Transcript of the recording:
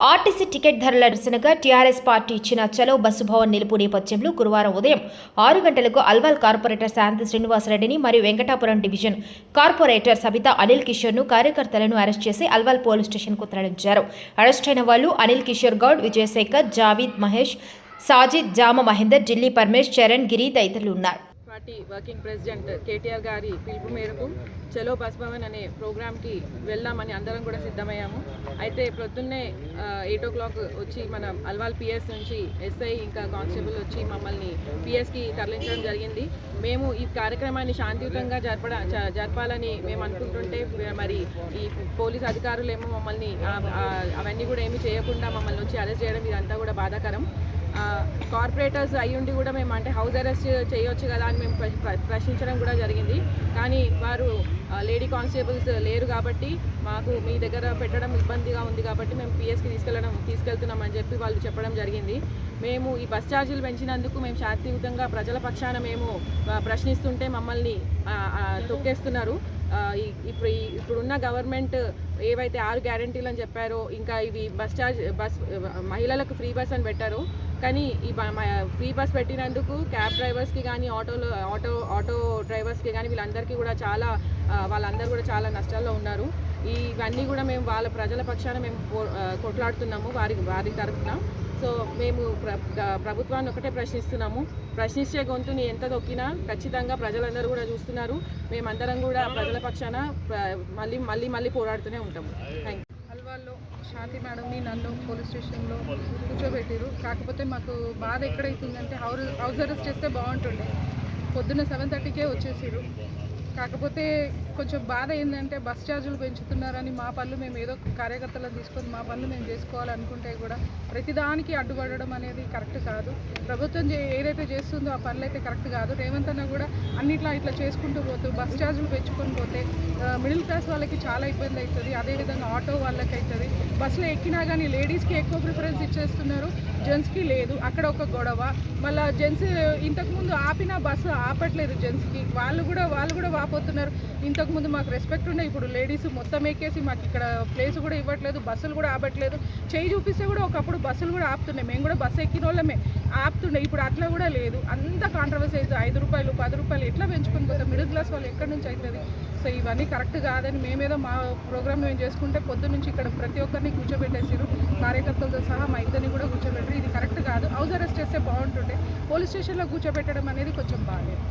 RTC ticket ధరల నిరసనగా TRS party ఇచ్చిన చలో బస్సు భవన్ నిలుపు నేపథ్యంలో గురువారం ఉదయం ఆరు గంటలకు అల్వాల్ కార్పొరేటర్ శాంతి శ్రీనివాసరెడ్డిని మరియు వెంకటాపురం డివిజన్ కార్పొరేటర్ సబిత అనిల్ కిషోర్ను కార్యకర్తలను అరెస్ట్ చేసి అల్వాల్ పోలీస్ స్టేషన్కు తరలించారు. అరెస్ట్ అయిన వాళ్ళు అనిల్ కిషోర్ గౌడ్ విజయశేఖర్ జావీద్ మహేష్ సాజిద్ జామ మహేందర్ ఢిల్లీ పరమేష్ చరణ్ గిరి తదితరులు ఉన్నారు. పార్టీ వర్కింగ్ ప్రెసిడెంట్ కేటీఆర్ గారి పిలుపు మేరకు చలో బస్భవన్ అనే ప్రోగ్రామ్కి వెళ్దామని అందరం కూడా సిద్ధమయ్యాము. అయితే ప్రొద్దున్నే ఎయిట్ ఓ క్లాక్ వచ్చి మన అల్వాల్ పిఎస్ నుంచి ఎస్ఐ ఇంకా కానిస్టేబుల్ వచ్చి మమ్మల్ని పిఎస్కి తరలించడం జరిగింది. మేము ఈ కార్యక్రమాన్ని శాంతియుతంగా జరపడ జ- జరపాలని మేము అనుకుంటుంటే మరి ఈ పోలీస్ అధికారులు ఏమో మమ్మల్ని అవన్నీ కూడా ఏమీ చేయకుండా మమ్మల్ని వచ్చి అరెస్ట్ చేయడం ఇదంతా కూడా బాధాకరం. కార్పొరేటర్స్ అయ్యుండి కూడా మేము అంటే హౌస్ అరెస్ట్ చేయొచ్చు కదా అని మేము ప్ర- ప్రశ్నించడం కూడా జరిగింది. కానీ వారు లేడీ కానిస్టేబుల్స్ లేరు కాబట్టి మాకు మీ దగ్గర పెట్టడం ఇబ్బందిగా ఉంది కాబట్టి మేము పిఎస్కి తీసుకెళ్ళడం తీసుకెళ్తున్నామని చెప్పి వాళ్ళు చెప్పడం జరిగింది. మేము ఈ బస్ ఛార్జీలు పెంచినందుకు మేము శాంతియుతంగా ప్రజల పక్షాన మేము ప్రశ్నిస్తుంటే మమ్మల్ని తొక్కేస్తున్నారు. ఇప్పుడు ఇప్పుడున్న గవర్నమెంట్ ఏవైతే ఆరు గ్యారంటీలు అని చెప్పారో ఇంకా ఇవి బస్ ఛార్జ్ బస్ మహిళలకు ఫ్రీ బస్ అని పెట్టారు. కానీ ఈ ఫ్రీ బస్ పెట్టినందుకు క్యాబ్ డ్రైవర్స్కి కానీ ఆటోలో ఆటో ఆటో డ్రైవర్స్కి కానీ వీళ్ళందరికీ కూడా చాలా వాళ్ళందరూ కూడా చాలా నష్టాల్లో ఉన్నారు. ఇవన్నీ కూడా మేము వాళ్ళ ప్రజల పక్షాన మేము కొట్లాడుతున్నాము వారి వారి తరఫున. సో మేము ప్రభుత్వాన్ని ఒకటే ప్రశ్నిస్తున్నాము. ప్రశ్నించే గొంతుని ఎంత దొక్కినా ఖచ్చితంగా ప్రజలందరూ కూడా చూస్తున్నారు. మేమందరం కూడా ప్రజల పక్షాన మళ్ళీ మళ్ళీ మళ్ళీ పోరాడుతూనే ఉంటాము థ్యాంక్ యూ హల్వాల్లో శాంతి మేడంని నన్ను పోలీస్ స్టేషన్లో కూర్చోబెట్టారు కాకపోతే మాకు బాధ ఎక్కడైతుందంటే హౌస్ హౌస్ అరెస్ట్ చేస్తే బాగుంటుండే. పొద్దున్న సెవెన్ థర్టీకే వచ్చేసారు కాకపోతే కొంచెం బాధ ఏంటంటే బస్ ఛార్జీలు పెంచుతున్నారని మా పనులు మేము ఏదో కార్యకర్తలను తీసుకొని మా పనులు మేము చేసుకోవాలనుకుంటే కూడా ప్రతిదానికి అడ్డుపడడం అనేది కరెక్ట్ కాదు. ప్రభుత్వం చే- ఏదైతే చేస్తుందో ఆ పనులు అయితే కరెక్ట్ కాదు. రేవంత్ అన్న కూడా అన్నిట్లా ఇట్లా చేసుకుంటూ పోతూ బస్ ఛార్జీలు పెంచుకొని పోతే మిడిల్ క్లాస్ వాళ్ళకి చాలా ఇబ్బంది అవుతుంది అదేవిధంగా ఆటో వాళ్ళకి అవుతుంది బస్సులో ఎక్కినా కానీ లేడీస్కి ఎక్కువ ప్రిఫరెన్స్ ఇచ్చేస్తున్నారు. జెంట్స్కి లేదు. అక్కడ ఒక గొడవ. మళ్ళీ జెంట్స్ ఇంతకుముందు ఆపిన బస్సు ఆపట్లేదు జెంట్స్కి. వాళ్ళు కూడా వాళ్ళు కూడా వాపోతున్నారు. ఇంతకుముందు మాకు రెస్పెక్ట్ ఉండే ఇప్పుడు లేడీస్ మొత్తం ఎక్కేసి మాకు ఇక్కడ ప్లేస్ కూడా ఇవ్వట్లేదు బస్సులు కూడా ఆపట్లేదు. చేయి చూపిస్తే కూడా ఒకప్పుడు బస్సులు కూడా ఆపుతున్నాయి మేము కూడా బస్సు ఎక్కిన వాళ్ళమే. ఆపుతుండే. ఇప్పుడు అట్లా కూడా లేదు. అంత కాంట్రవర్సీ అవుతుంది ఐదు రూపాయలు పది రూపాయలు ఎట్లా పెంచుకొని పోతాం మిడిల్ క్లాస్ వాళ్ళు ఎక్కడి నుంచి అవుతుంది? సో ఇవన్నీ కరెక్ట్ కాదని మేమేదో మా ప్రోగ్రామ్ మేము చేసుకుంటే పొద్దు నుంచి ఇక్కడ ప్రతి ఒక్కరిని కూర్చోబెట్టేసారు కార్యకర్తలతో సహా మా ఇద్దరిని కూడా కూర్చోబెట్టారు ఇది కరెక్ట్ కాదు హౌస్ అరెస్ట్ చేస్తే బాగుంటుండే పోలీస్ స్టేషన్లో కూర్చోబెట్టడం అనేది కొంచెం బాగాలేదు